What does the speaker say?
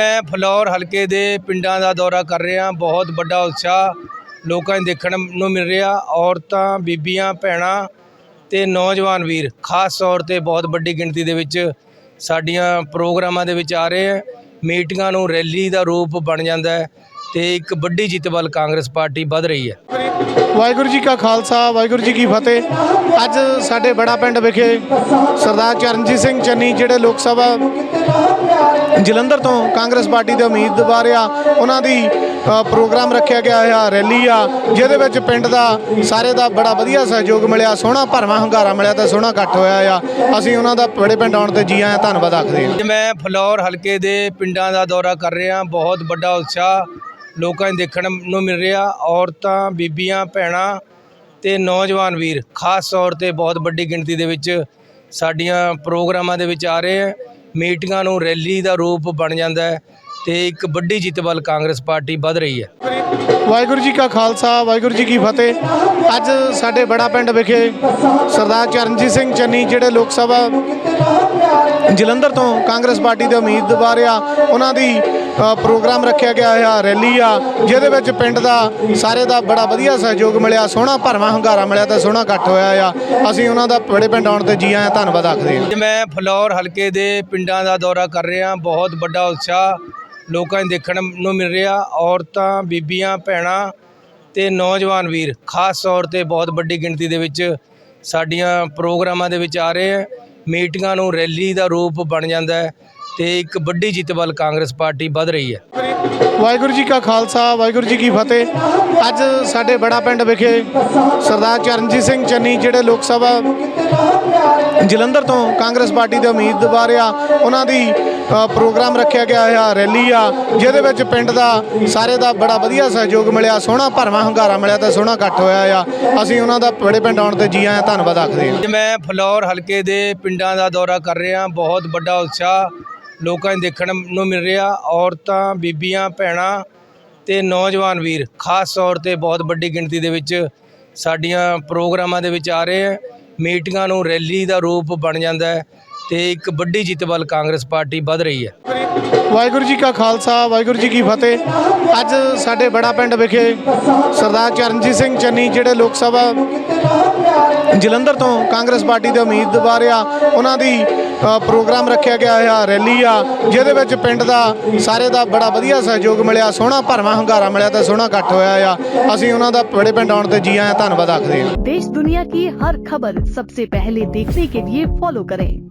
ਮੈਂ ਫਲੌਰ ਹਲਕੇ ਦੇ ਪਿੰਡਾਂ ਦਾ ਦੌਰਾ ਕਰ ਰਿਹਾ, ਬਹੁਤ ਵੱਡਾ ਉਤਸ਼ਾਹ ਲੋਕਾਂ ਨੂੰ ਦੇਖਣ ਨੂੰ ਮਿਲ ਰਿਹਾ, ਔਰਤਾਂ, ਬੀਬੀਆਂ, ਭੈਣਾਂ ਤੇ ਨੌਜਵਾਨ ਵੀਰ, ਖਾਸ ਤੌਰ ਤੇ ਬਹੁਤ ਵੱਡੀ ਗਿਣਤੀ ਦੇ ਵਿੱਚ ਸਾਡੀਆਂ ਪ੍ਰੋਗਰਾਮਾਂ ਦੇ ਵਿੱਚ ਆ ਰਹੇ ਹੈ, ਮੀਟਿੰਗਾਂ ਨੂੰ ਰੈਲੀ ਦਾ ਰੂਪ ਬਣ ਜਾਂਦਾ ਹੈ। ਤੇ ਇੱਕ ਵੱਡੀ ਜਿੱਤ ਵੱਲ ਕਾਂਗਰਸ ਪਾਰਟੀ ਵੱਧ ਰਹੀ ਹੈ। ਵਾਹਿਗੁਰੂ ਜੀ ਕਾ ਖਾਲਸਾ ਵਾਹਿਗੁਰੂ ਜੀ ਕੀ ਫਤਿਹ। ਅੱਜ ਸਾਡੇ ਬੜਾ ਪਿੰਡ ਵਿਖੇ ਸਰਦਾਰ ਚਰਨਜੀਤ ਸਿੰਘ ਚੰਨੀ ਜਿਹੜੇ ਲੋਕ ਸਭਾ ਜਲੰਧਰ ਤੋਂ ਕਾਂਗਰਸ ਪਾਰਟੀ ਦੇ ਉਮੀਦਵਾਰ ਆ ਉਹਨਾਂ ਦੀ ਅ, ਪ੍ਰੋਗਰਾਮ ਰੱਖਿਆ ਗਿਆ ਆ ਰੈਲੀ ਆ ਜਿਹਦੇ ਵਿੱਚ ਪਿੰਡ ਦਾ ਸਾਰੇ ਦਾ ਬੜਾ ਵਧੀਆ ਸਹਿਯੋਗ ਮਿਲਿਆ ਸੋਹਣਾ ਭਰਵਾਂ ਹੰਗਾਰਾ ਮਿਲਿਆ ਤੇ ਸੋਹਣਾ ਇਕੱਠ ਹੋਇਆ ਆ। ਅਸੀਂ ਉਹਨਾਂ ਦਾ ਬੜੇ ਪਿੰਡ ਆਉਣ ਤੇ ਜੀ ਆਇਆਂ ਧੰਨਵਾਦ ਆਖਦੇ ਹਾਂ। ਅੱਜ ਮੈਂ ਫਲੌਰ ਹਲਕੇ ਦੇ ਪਿੰਡਾਂ ਦਾ ਦੌਰਾ ਕਰ ਰਿਹਾ ਬਹੁਤ ਵੱਡਾ ਉਤਸ਼ਾਹ ਲੋਕਾਂ ਨੂੰ ਦੇਖਣ ਨੂੰ ਮਿਲ ਰਿਹਾ। ਔਰਤਾਂ, ਬੀਬੀਆਂ, ਭੈਣਾਂ ਤੇ ਨੌਜਵਾਨ ਵੀਰ, ਖਾਸ ਤੌਰ ਤੇ ਬਹੁਤ ਵੱਡੀ ਗਿਣਤੀ ਦੇ ਵਿੱਚ ਸਾਡੀਆਂ ਪ੍ਰੋਗਰਾਮਾਂ ਦੇ ਵਿੱਚ ਆ ਰਹੇ ਹੈ। ਮੀਟਿੰਗਾਂ ਨੂੰ ਰੈਲੀ ਦਾ ਰੂਪ ਬਣ ਜਾਂਦਾ ਹੈ ਤੇ ਇੱਕ ਵੱਡੀ ਜਿੱਤ ਵੱਲ ਕਾਂਗਰਸ ਪਾਰਟੀ ਵੱਧ ਰਹੀ ਹੈ। ਵਾਹਿਗੁਰੂ ਜੀ ਕਾ ਖਾਲਸਾ, ਵਾਹਿਗੁਰੂ ਜੀ ਕੀ ਫਤਿਹ। ਅੱਜ ਸਾਡੇ ਬੜਾ ਪਿੰਡ ਵਿਖੇ ਸਰਦਾਰ ਚਰਨਜੀਤ ਸਿੰਘ ਚੰਨੀ ਜਿਹੜੇ ਲੋਕ ਸਭਾ ਜਲੰਧਰ ਤੋਂ ਕਾਂਗਰਸ ਪਾਰਟੀ ਦੇ ਉਮੀਦਵਾਰ ਆ, ਉਹਨਾਂ ਦੀ ਪ੍ਰੋਗਰਾਮ ਰੱਖਿਆ ਗਿਆ ਆ, ਰੈਲੀ ਆ, ਜਿਹਦੇ ਵਿੱਚ ਪਿੰਡ ਦਾ ਸਾਰੇ ਦਾ ਬੜਾ ਵਧੀਆ ਸਹਿਯੋਗ ਮਿਲਿਆ, ਸੋਹਣਾ ਭਰਵਾਂ ਹੰਗਾਰਾ ਮਿਲਿਆ ਤੇ ਸੋਹਣਾ ਇਕੱਠ ਹੋਇਆ ਆ। ਅਸੀਂ ਉਹਨਾਂ ਦਾ ਬੜੇ ਪਿੰਡ ਆਉਣ ਤੇ ਜੀ ਆਇਆਂ ਧੰਨਵਾਦ ਆਖਦੇ ਹਾਂ। ਮੈਂ ਫਲੌਰ ਹਲਕੇ ਦੇ ਪਿੰਡਾਂ ਦਾ ਦੌਰਾ ਕਰ ਰਿਹਾ, ਬਹੁਤ ਵੱਡਾ ਉਤਸ਼ਾਹ ਲੋਕਾਂ ਨੂੰ ਦੇਖਣ ਨੂੰ ਮਿਲ ਰਿਹਾ। ਔਰਤਾਂ, ਬੀਬੀਆਂ, ਭੈਣਾਂ ਤੇ ਨੌਜਵਾਨ ਵੀਰ, ਖਾਸ ਤੌਰ ਤੇ ਬਹੁਤ ਵੱਡੀ ਗਿਣਤੀ ਦੇ ਵਿੱਚ ਸਾਡੀਆਂ ਪ੍ਰੋਗਰਾਮਾਂ ਦੇ ਵਿੱਚ ਆ ਰਹੇ ਹੈ। ਮੀਟਿੰਗਾਂ ਨੂੰ ਰੈਲੀ ਦਾ ਰੂਪ ਬਣ ਜਾਂਦਾ ਹੈ ਤੇ ਇੱਕ ਵੱਡੀ ਜਿੱਤ ਵੱਲ ਕਾਂਗਰਸ ਪਾਰਟੀ ਵੱਧ ਰਹੀ ਹੈ। ਵਾਹਿਗੁਰੂ ਜੀ ਕਾ ਖਾਲਸਾ, ਵਾਹਿਗੁਰੂ ਜੀ ਕੀ ਫਤਿਹ। ਅੱਜ ਸਾਡੇ ਬੜਾ ਪਿੰਡ ਵਿਖੇ ਸਰਦਾਰ ਚਰਨਜੀਤ ਸਿੰਘ ਚੰਨੀ ਜਿਹੜੇ ਲੋਕ ਸਭਾ ਜਲੰਧਰ ਤੋਂ ਕਾਂਗਰਸ ਪਾਰਟੀ ਦੇ ਉਮੀਦਵਾਰ ਆ, ਉਹਨਾਂ ਦੀ ਪ੍ਰੋਗਰਾਮ ਰੱਖਿਆ ਗਿਆ ਆ ਰੈਲੀ ਆ, ਜਿਹਦੇ ਵਿੱਚ ਪਿੰਡ ਦਾ ਸਾਰੇ ਦਾ ਬੜਾ ਵਧੀਆ ਸਹਿਯੋਗ ਮਿਲਿਆ, ਸੋਹਣਾ ਭਰਵਾਂ ਹੰਗਾਰਾ ਮਿਲਿਆ ਤੇ ਸੋਹਣਾ ਇਕੱਠ ਹੋਇਆ ਆ। ਅਸੀਂ ਉਹਨਾਂ ਦਾ ਬੜੇ ਪਿੰਡ ਆਉਣ ਤੇ ਜੀ ਆਇਆਂ ਧੰਨਵਾਦ ਆਖਦੇ ਹਾਂ। ਅੱਜ ਮੈਂ ਫਲੌਰ ਹਲਕੇ ਦੇ ਪਿੰਡਾਂ ਦਾ ਦੌਰਾ ਕਰ ਰਿਹਾ, ਬਹੁਤ ਵੱਡਾ ਉਤਸ਼ਾਹ ਲੋਕਾਂ ਨੂੰ ਦੇਖਣ ਨੂੰ ਮਿਲ ਰਿਹਾ, ਔਰਤਾਂ, ਬੀਬੀਆਂ, ਭੈਣਾਂ ਤੇ ਨੌਜਵਾਨ ਵੀਰ, ਖਾਸ ਤੌਰ ਤੇ ਬਹੁਤ ਵੱਡੀ ਗਿਣਤੀ ਦੇ ਵਿੱਚ ਸਾਡੀਆਂ ਪ੍ਰੋਗਰਾਮਾਂ ਦੇ ਵਿੱਚ ਆ ਰਹੇ ਹੈ ਮੀਟਿੰਗਾਂ ਨੂੰ ਰੈਲੀ ਦਾ ਰੂਪ ਬਣ ਜਾਂਦਾ ਹੈ। ਤੇ ਇੱਕ ਵੱਡੀ ਜਿੱਤ ਵੱਲ ਕਾਂਗਰਸ ਪਾਰਟੀ ਵੱਧ ਰਹੀ ਹੈ। ਵਾਹਿਗੁਰੂ ਜੀ ਕਾ ਖਾਲਸਾ ਵਾਹਿਗੁਰੂ ਜੀ ਕੀ ਫਤਿਹ। ਅੱਜ ਸਾਡੇ ਬੜਾ ਪਿੰਡ ਵਿਖੇ ਸਰਦਾਰ ਚਰਨਜੀਤ ਸਿੰਘ ਚੰਨੀ ਜਿਹੜੇ ਲੋਕ ਸਭਾ ਜਲੰਧਰ ਤੋਂ ਕਾਂਗਰਸ ਪਾਰਟੀ ਦੇ ਉਮੀਦਵਾਰ ਆ ਉਹਨਾਂ ਦੀ ਪ੍ਰੋਗਰਾਮ ਰੱਖਿਆ ਗਿਆ ਆ ਰੈਲੀ ਆ ਜਿਹਦੇ ਵਿੱਚ ਪਿੰਡ ਦਾ ਸਾਰੇ ਦਾ ਬੜਾ ਵਧੀਆ ਸਹਿਯੋਗ ਮਿਲਿਆ ਸੋਹਣਾ ਭਰਵਾਂ ਹੰਗਾਰਾ ਮਿਲਿਆ ਤੇ ਸੋਹਣਾ ਇਕੱਠ ਹੋਇਆ ਆ। ਅਸੀਂ ਉਹਨਾਂ ਦਾ ਬੜੇ ਪਿੰਡ ਆਉਣ ਤੇ ਜੀ ਆਇਆਂ ਧੰਨਵਾਦ ਆਖਦੇ ਹਾਂ। ਦੇਸ਼ ਦੁਨੀਆ ਕੀ ਹਰ ਖਬਰ ਸਭ ਤੋਂ ਪਹਿਲੇ ਦੇਖਣੇ ਕੇ ਲਈ ਫੋਲੋ ਕरें